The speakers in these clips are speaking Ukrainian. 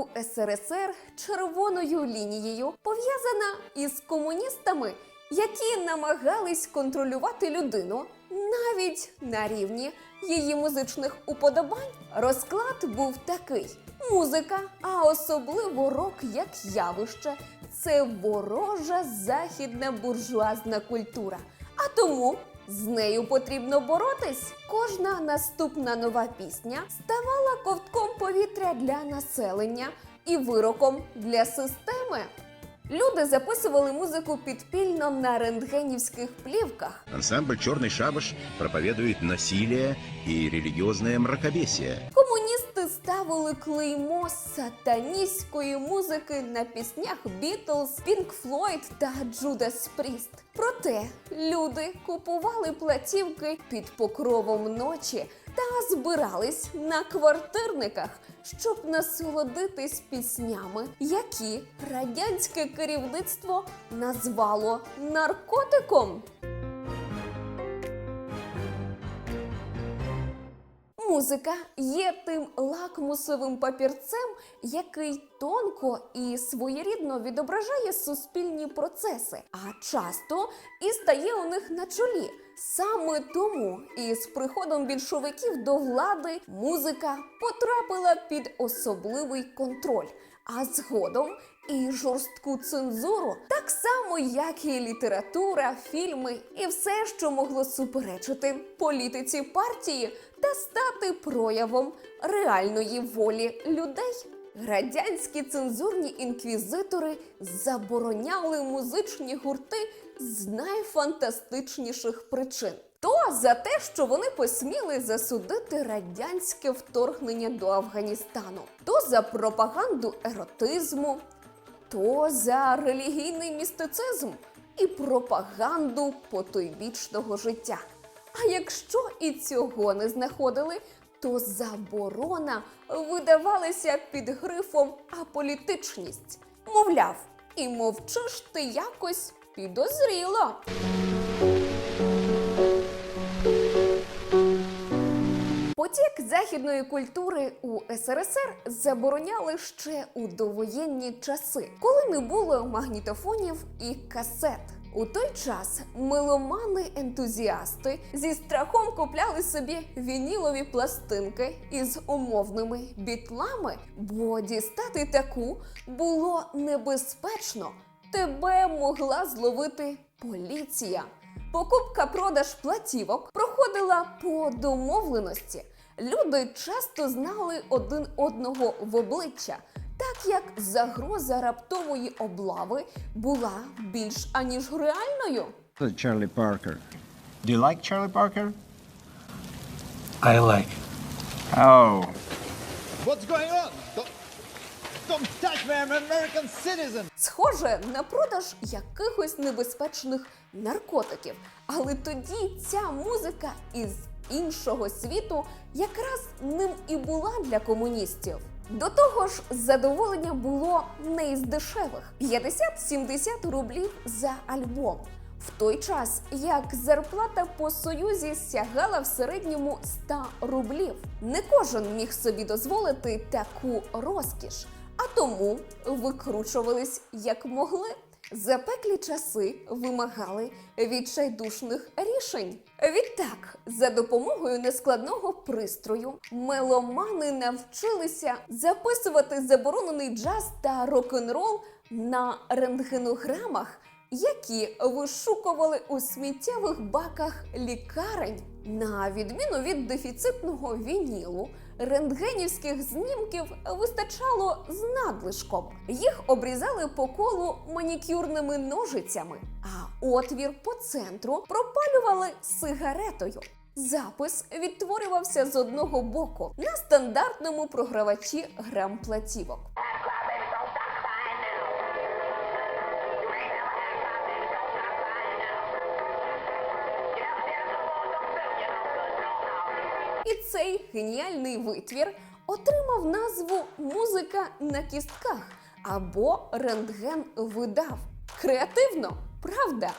у СРСР червоною лінією пов'язана із комуністами, які намагались контролювати людину навіть на рівні її музичних уподобань. Розклад був такий: музика, а особливо рок як явище, це ворожа західна буржуазна культура. А тому з нею потрібно боротись. Кожна наступна нова пісня ставала ковтком повітря для населення і вироком для системи. Люди записували музику підпільно на рентгенівських плівках, Ансамбль Чорний шабаш» проповідує насилля і релігіозне мракобесія. мракобесие. Ставили клеймо сатаністської музики на піснях Бітлз, Пінк Флойд та Джудас Пріст. Проте люди купували платівки під покровом ночі та збирались на квартирниках, щоб насолодитись піснями, які радянське керівництво назвало наркотиком. Музика є тим лакмусовим папірцем, який тонко і своєрідно відображає суспільні процеси, а часто і стає у них на чолі. Саме тому із приходом більшовиків до влади музика потрапила під особливий контроль, а згодом і жорстку цензуру, так само як і література, фільми і все, що могло суперечити політиці партії та стати проявом реальної волі людей. Радянські цензурні інквізитори забороняли музичні гурти з найфантастичніших причин. То за те, що вони посміли засудити радянське вторгнення до Афганістану, то за пропаганду еротизму, то за релігійний містицизм і пропаганду потойбічного життя. А якщо і цього не знаходили, то заборона видавалася під грифом аполітичність. Мовляв, і мовчиш ти якось підозріло. Потік західної культури у СРСР забороняли ще у довоєнні часи, коли не було магнітофонів і касет. У той час меломани-ентузіасти зі страхом купляли собі вінілові пластинки із умовними бітлами, бо дістати таку було небезпечно. Тебе могла зловити поліція. Покупка-продаж платівок проходила по домовленості. Люди часто знали один одного в обличчя, так як загроза раптової облави була більш аніж реальною. Charlie Parker. Do you like Charlie Parker? I like. Oh. What's going on? Don't, don't touch me, I'm an American citizen! Схоже на продаж якихось небезпечних наркотиків. Але тоді ця музика із іншого світу якраз ним і була для комуністів. До того ж, задоволення було не із дешевих 50-70 рублів за альбом. В той час як зарплата по союзі сягала в середньому 100 рублів. Не кожен міг собі дозволити таку розкіш, а тому викручувались як могли. Запеклі часи вимагали відчайдушних рішень. Відтак, за допомогою нескладного пристрою, меломани навчилися записувати заборонений джаз та рок-н-рол на рентгенограмах, які вишукували у сміттєвих баках лікарень. На відміну від дефіцитного вінілу, рентгенівських знімків вистачало з надлишком. Їх обрізали по колу манікюрними ножицями, а отвір по центру пропалювали сигаретою. Запис відтворювався з одного боку на стандартному програвачі грам-платівок. Цей геніальний витвір отримав назву Музика на кістках або рентген видав. Креативно, правда?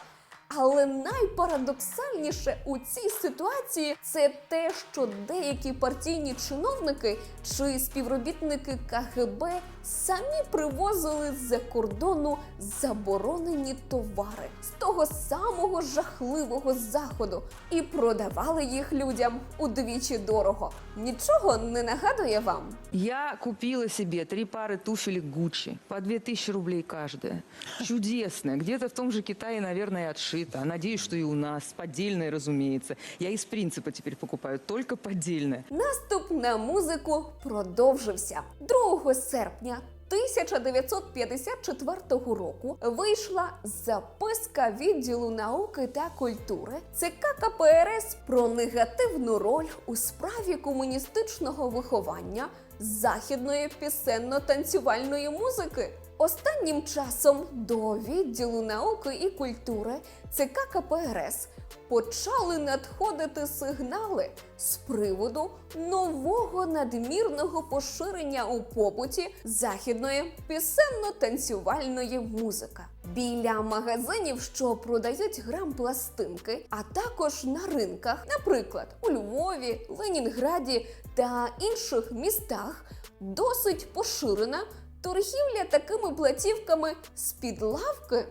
Але найпарадоксальніше у цій ситуації це те, що деякі партійні чиновники чи співробітники КГБ самі привозили з-за кордону заборонені товари з того самого жахливого заходу і продавали їх людям удвічі дорого. Нічого не нагадує вам? Я купила себе три пары туфелек Гуччи по 2000 рублей каждая. Чудесне. Где-то в том же Китае, наверное, отшито. отшита. Надеюсь, что и у нас. Поддельное, разумеется. Я из принципа теперь покупаю только поддельное. Наступ на музику продовжився 2 серпня. 1954 року вийшла записка відділу науки та культури ЦК КПРС про негативну роль у справі комуністичного виховання західної пісенно-танцювальної музики. Останнім часом до відділу науки і культури ЦК КПРС почали надходити сигнали з приводу нового надмірного поширення у побуті західної пісенно-танцювальної музики. Біля магазинів, що продають грам-пластинки, а також на ринках, наприклад, у Львові, Ленінграді та інших містах, досить поширена торгівля такими платівками з-під лавки.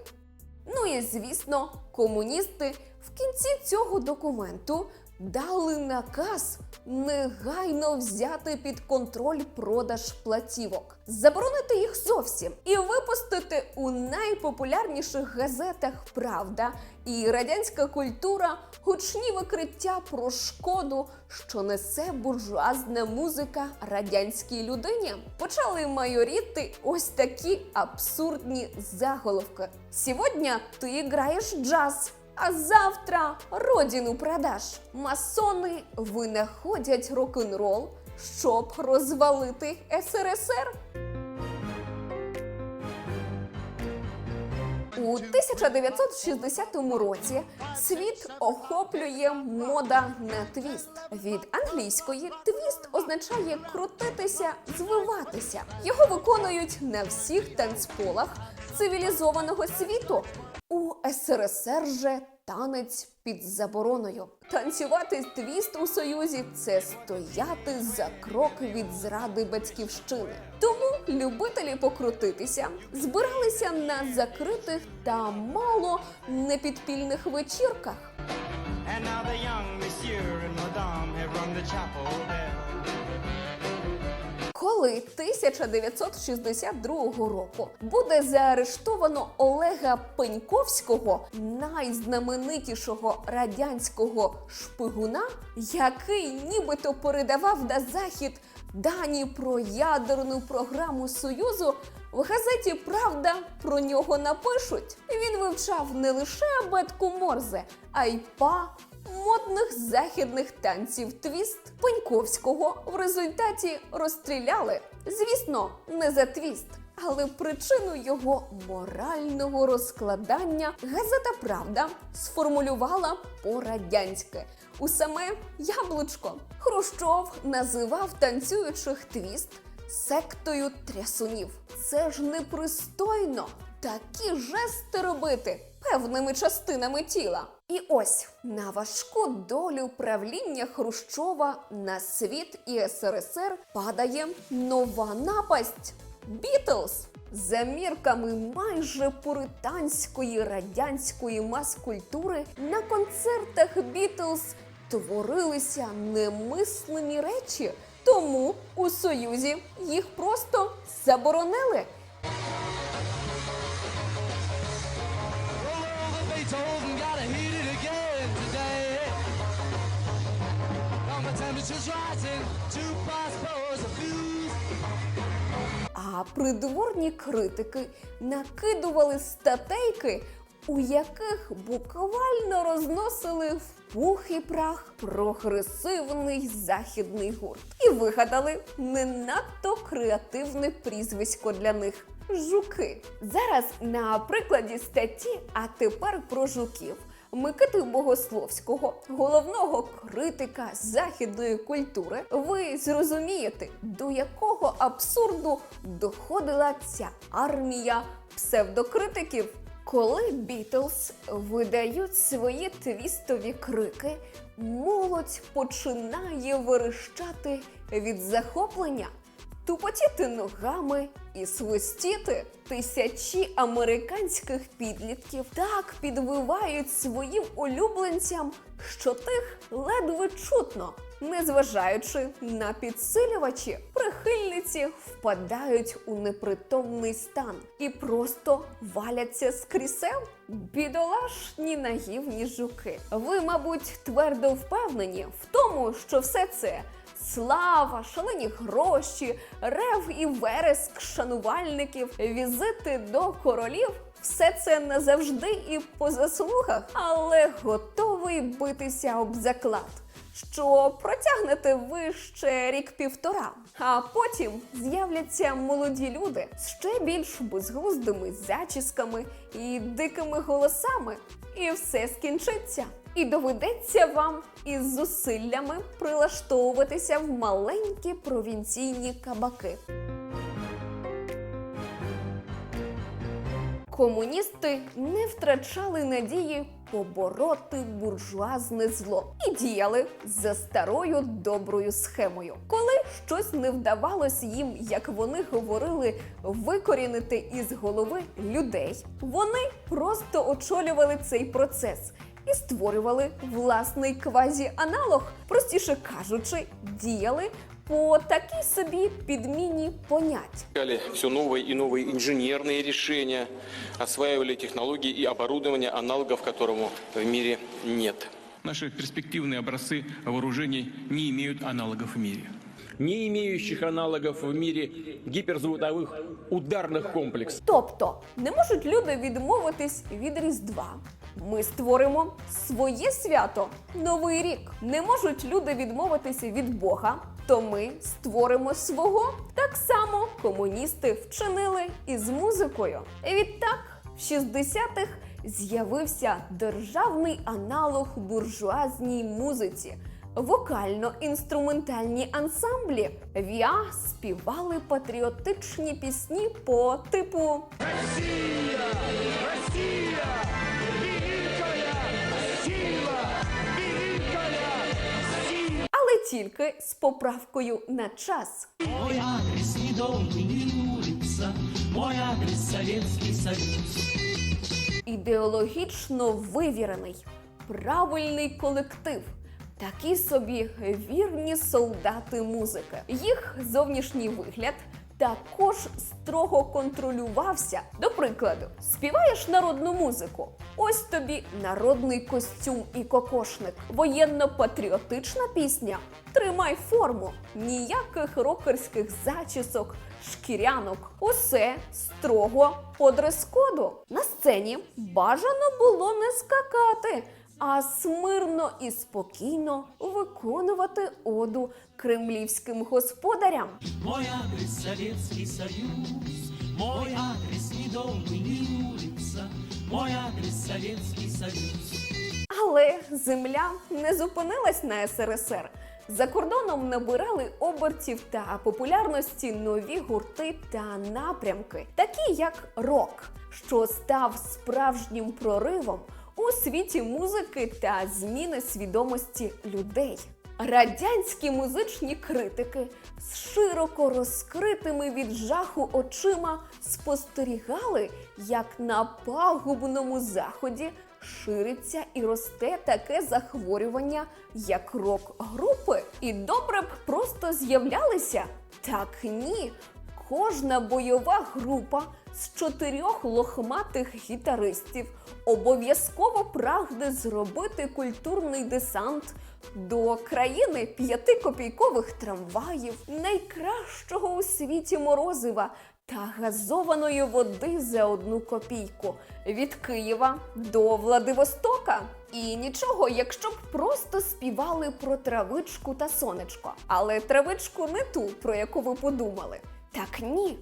Ну і звісно, комуністи. В кінці цього документу дали наказ негайно взяти під контроль продаж платівок, заборонити їх зовсім і випустити у найпопулярніших газетах Правда і радянська культура гучні викриття про шкоду, що несе буржуазна музика радянській людині. Почали майоріти ось такі абсурдні заголовки. Сьогодні ти граєш джаз. А завтра родину продаш. Масони винаходять рок-н-рол, щоб розвалити СРСР. У 1960 році світ охоплює мода на твіст. Від англійської твіст означає крутитися, звиватися. Його виконують на всіх танцполах цивілізованого світу. СРСР же танець під забороною. Танцювати твіст у союзі це стояти за крок від зради батьківщини. Тому любителі покрутитися збиралися на закритих та мало непідпільних вечірках. And now the young monsieur and madame have rung the chapel bell. Коли 1962 року буде заарештовано Олега Пеньковського, найзнаменитішого радянського шпигуна, який нібито передавав на захід дані про ядерну програму Союзу, в газеті Правда про нього напишуть. Він вивчав не лише абетку Морзе, а й па модних західних танців твіст Пеньковського в результаті розстріляли. Звісно, не за твіст. Але причину його морального розкладання газета Правда сформулювала по-радянськи у саме яблучко. Хрущов називав танцюючих твіст сектою трясунів. Це ж непристойно такі жести робити певними частинами тіла. І ось на важку долю правління Хрущова на світ і СРСР падає нова напасть Бітлз. За мірками майже пуританської радянської мас-культури на концертах Бітлз творилися немислимі речі, тому у Союзі їх просто заборонили. Over Beethoven, gotta hit it again today. Now my temperature's rising, past four's a fuse. А придворні критики накидували статейки, у яких буквально розносили в пух і прах прогресивний західний гурт. І вигадали не надто креативне прізвисько для них. Жуки. Зараз на прикладі статті, а тепер про жуків. Микити Богословського, головного критика західної культури, ви зрозумієте, до якого абсурду доходила ця армія псевдокритиків. Коли Бітлз видають свої твістові крики, молодь починає верещати від захоплення, тупотіти ногами і свистіти. Тисячі американських підлітків так підвивають своїм улюбленцям, що тих ледве чутно. Незважаючи на підсилювачі, прихильниці впадають у непритомний стан і просто валяться з крісел. Бідолашні наївні жуки. Ви, мабуть, твердо впевнені в тому, що все це слава, шалені гроші, рев і вереск шанувальників, візити до королів. Все це не завжди і по заслугах, але готовий битися об заклад, що протягнете ви ще рік-півтора. А потім з'являться молоді люди з ще більш безглуздими зачісками і дикими голосами, і все скінчиться. І доведеться вам із зусиллями прилаштовуватися в маленькі провінційні кабаки. Комуністи не втрачали надії побороти буржуазне зло і діяли за старою доброю схемою. Коли щось не вдавалось їм, як вони говорили, викорінити із голови людей, вони просто очолювали цей процес. І створювали власний квазі-аналог, простіше кажучи, діяли по такій собі підміні понять. Искали все новые и новые инженерные решения, осваивали технологии и оборудование, аналогов которому в мире нет. Наши перспективные образцы вооружений не имеют аналогов в мире. не имеющих аналогов в мире гиперзвуковых ударных комплексов. Тобто не можуть люди відмовитись від Різдва. Ми створимо своє свято Новий рік. Не можуть люди відмовитися від Бога, то ми створимо свого. Так само комуністи вчинили із музикою. Відтак, в 60-х з'явився державний аналог буржуазній музиці. Вокально-інструментальні ансамблі ВІА співали патріотичні пісні по типу але тільки з поправкою на час. Мой адрес не и мой адрес Советский Союз. Ідеологічно вивірений, правильний колектив. Такі собі вірні солдати музики. Їх зовнішній вигляд також строго контролювався. До прикладу, співаєш народну музику. Ось тобі народний костюм і кокошник. Воєнно-патріотична пісня. Тримай форму. Ніяких рокерських зачісок, шкірянок. Усе строго по дрес-коду. На сцені бажано було не скакати. А смирно і спокійно виконувати оду кремлівським господарям. Мой адрес Советский Союз, мой адрес не дом и не улица, мой адрес Советский Союз. Але земля не зупинилась на СРСР. За кордоном набирали обертів та популярності нові гурти та напрямки, такі як рок, що став справжнім проривом у світі музики та зміни свідомості людей. Радянські музичні критики з широко розкритими від жаху очима спостерігали, як на пагубному заході шириться і росте таке захворювання, як рок-групи. І добре б просто з'являлися. Так ні. Кожна бойова група з чотирьох лохматих гітаристів обов'язково прагне зробити культурний десант до країни п'ятикопійкових трамваїв, найкращого у світі морозива та газованої води за одну копійку від Києва до Владивостока. І нічого, якщо б просто співали про травичку та сонечко, але травичку не ту, про яку ви подумали. Так ні,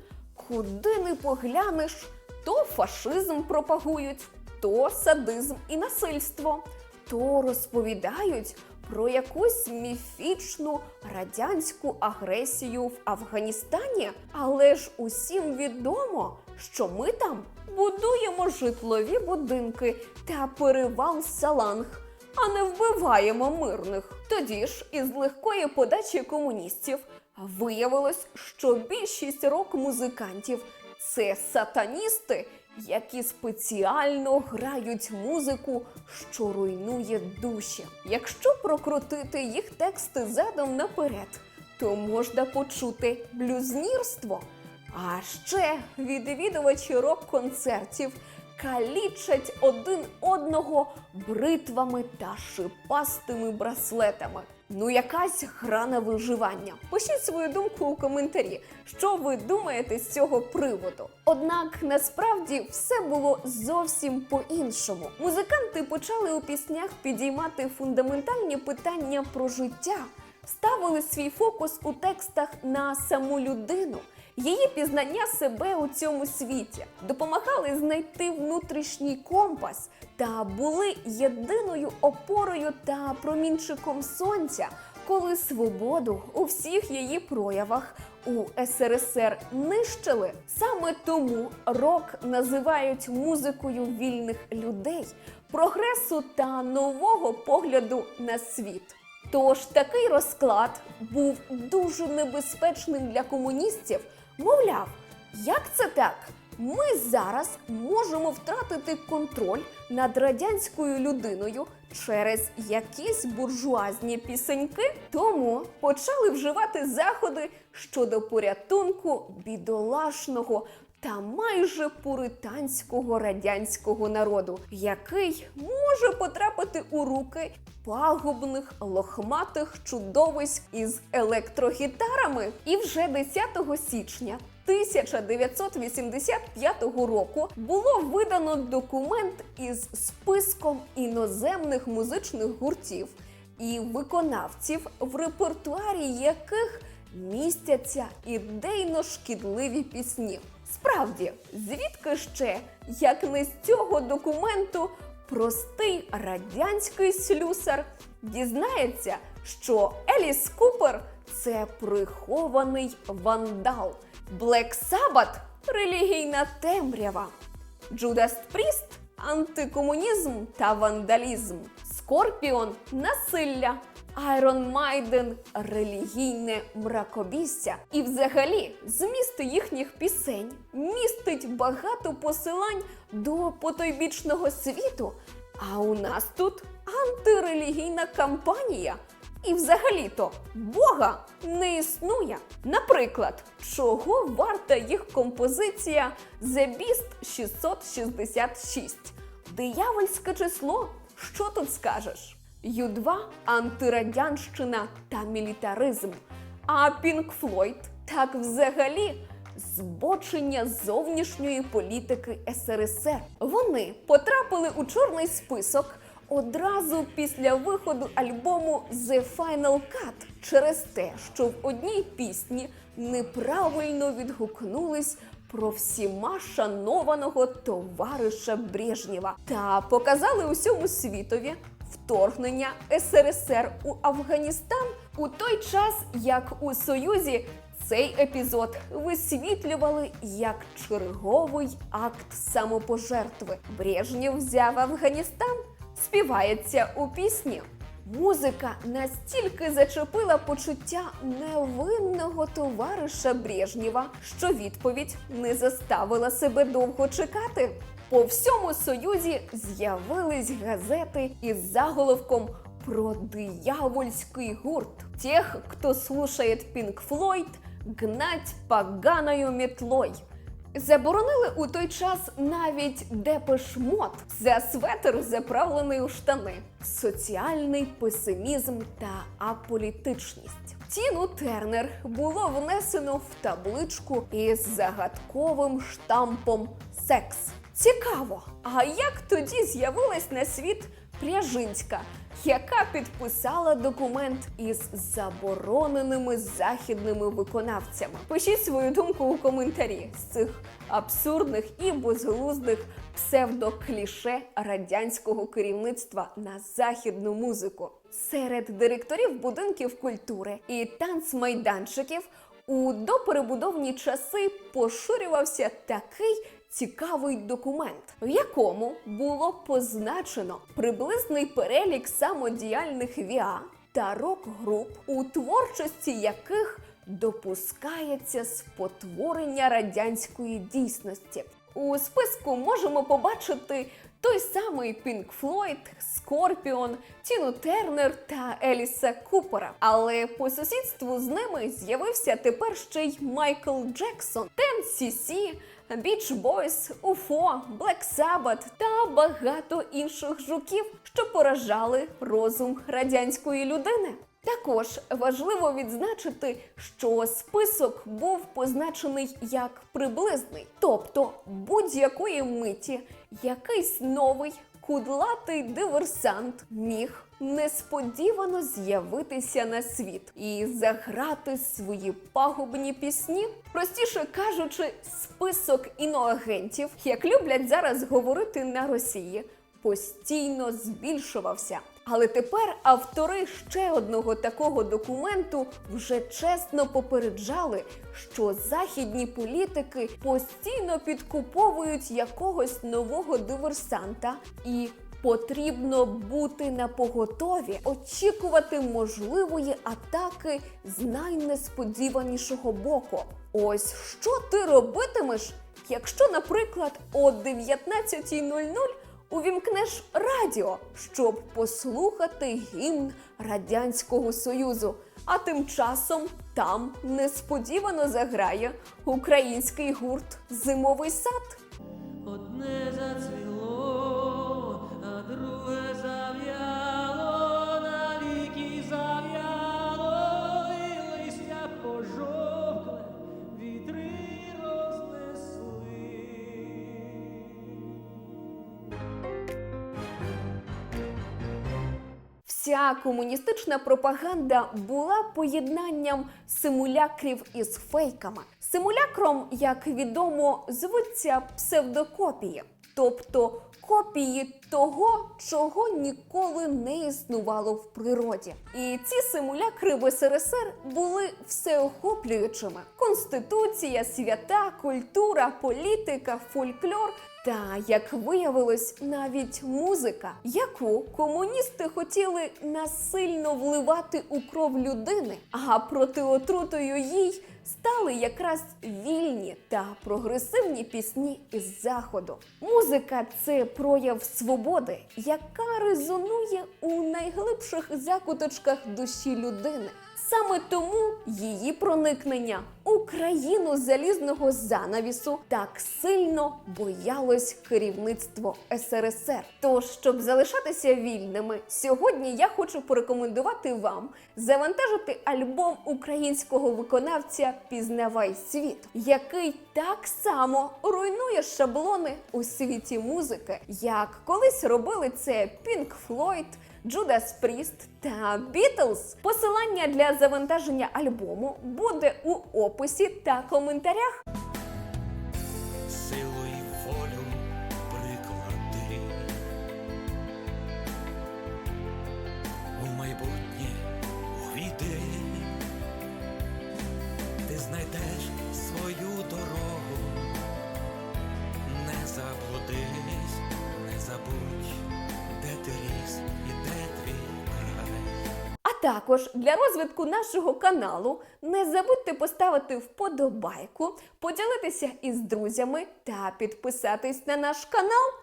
куди не поглянеш, то фашизм пропагують, то садизм і насильство, то розповідають про якусь міфічну радянську агресію в Афганістані. Але ж усім відомо, що ми там будуємо житлові будинки та перевал саланг, а не вбиваємо мирних. Тоді ж із легкої подачі комуністів виявилось, що більшість рок-музикантів це сатаністи, які спеціально грають музику, що руйнує душі. Якщо прокрутити їх тексти задом наперед, то можна почути блюзнірство. А ще відвідувачі рок-концертів калічать один одного бритвами та шипастими браслетами. Ну, якась гра на виживання. Пишіть свою думку у коментарі, що ви думаєте з цього приводу. Однак насправді все було зовсім по-іншому. Музиканти почали у піснях підіймати фундаментальні питання про життя, ставили свій фокус у текстах на саму людину, її пізнання себе у цьому світі, допомагали знайти внутрішній компас та були єдиною опорою та промінчиком сонця, коли свободу у всіх її проявах у СРСР нищили. Саме тому рок називають музикою вільних людей, прогресу та нового погляду на світ. Тож такий розклад був дуже небезпечним для комуністів. Мовляв, як це так? Ми зараз можемо втратити контроль над радянською людиною через якісь буржуазні пісеньки. Тому почали вживати заходи щодо порятунку бідолашного та майже пуританського радянського народу, який може потрапити у руки пагубних лохматих чудовиськ із електрогітарами. І вже 10 січня 1985 року було видано документ із списком іноземних музичних гуртів і виконавців, в репертуарі яких містяться ідейно шкідливі пісні. Справді, звідки ще, як не з цього документу, простий радянський слюсар дізнається, що Еліс Купер це прихований вандал, Блек Сабат релігійна темрява, Джудас Пріст антикомунізм та вандалізм, Скорпіон насилля, Айрон Майден релігійне мракобісся. І взагалі зміст їхніх пісень містить багато посилань до потойбічного світу. А у нас тут антирелігійна кампанія. І взагалі-то Бога не існує. Наприклад, чого варта їх композиція The Beast 666? Диявольське число. Що тут скажеш? Ю-2 антирадянщина та мілітаризм. А Пінк Флойд так взагалі збочення зовнішньої політики СРСР. Вони потрапили у чорний список одразу після виходу альбому The Final Cut через те, що в одній пісні неправильно відгукнулись про всіма шанованого товариша Брежнєва та показали усьому світові вторгнення СРСР у Афганістан у той час, як у Союзі цей епізод висвітлювали як черговий акт самопожертви. Брежнєв взяв Афганістан, співається у пісні. Музика настільки зачепила почуття невинного товариша Брежнєва, що відповідь не заставила себе довго чекати. По всьому союзі з'явились газети із заголовком про диявольський гурт. Тех, хто слушает Пінк Флойд, гнать поганою метлой. Заборонили у той час навіть депешмот за светр, заправлений у штани, соціальний песимізм та аполітичність. Тіну Тернер було внесено в табличку із загадковим штампом секс. Цікаво, а як тоді з'явилась на світ Пряжинська, яка підписала документ із забороненими західними виконавцями? Пишіть свою думку у коментарі з цих абсурдних і безглуздих псевдокліше радянського керівництва на західну музику. Серед директорів будинків культури і танцмайданчиків у доперебудовні часи поширювався такий цікавий документ, в якому було позначено приблизний перелік самодіяльних ВІА та рок-груп, у творчості яких допускається спотворення радянської дійсності. У списку можемо побачити той самий Pink Floyd, Scorpion, Тіну Тернер та Еліса Купера. Але по сусідству з ними з'явився тепер ще й Майкл Джексон, Тен Сісі, Beach Boys, Уфо, Black Sabbath та багато інших жуків, що поражали розум радянської людини. Також важливо відзначити, що список був позначений як приблизний, тобто будь-якої миті якийсь новий кудлатий диверсант міг несподівано з'явитися на світ і заграти свої пагубні пісні. Простіше кажучи, список іноагентів, як люблять зараз говорити на Росії, постійно збільшувався. Але тепер автори ще одного такого документу вже чесно попереджали, що західні політики постійно підкуповують якогось нового диверсанта і. Потрібно бути на поготові, очікувати можливої атаки з найнесподіванішого боку. Ось що ти робитимеш, якщо, наприклад, о 19.00 увімкнеш радіо, щоб послухати гімн Радянського Союзу. А тим часом там несподівано заграє український гурт Зимовий сад. Одне зацвіло, Вся комуністична пропаганда була поєднанням симулякрів із фейками. Симулякром, як відомо, звуться псевдокопії, тобто копії того, чого ніколи не існувало в природі. І ці симулякри в СРСР були всеохоплюючими: конституція, свята, культура, політика, фольклор. Та як виявилось, навіть музика, яку комуністи хотіли насильно вливати у кров людини, а проти отрутою їй стали якраз вільні та прогресивні пісні із заходу. Музика це прояв свободи, яка резонує у найглибших закуточках душі людини. Саме тому її проникнення у країну залізного занавісу так сильно боялось керівництво СРСР. Тож, щоб залишатися вільними, сьогодні я хочу порекомендувати вам завантажити альбом українського виконавця Пізнавай світ, який так само руйнує шаблони у світі музики, як колись робили це Pink Floyd, Judas Priest та Beatles. Посилання для завантаження альбому буде у описі та коментарях. Також для розвитку нашого каналу не забудьте поставити вподобайку, поділитися із друзями та підписатись на наш канал.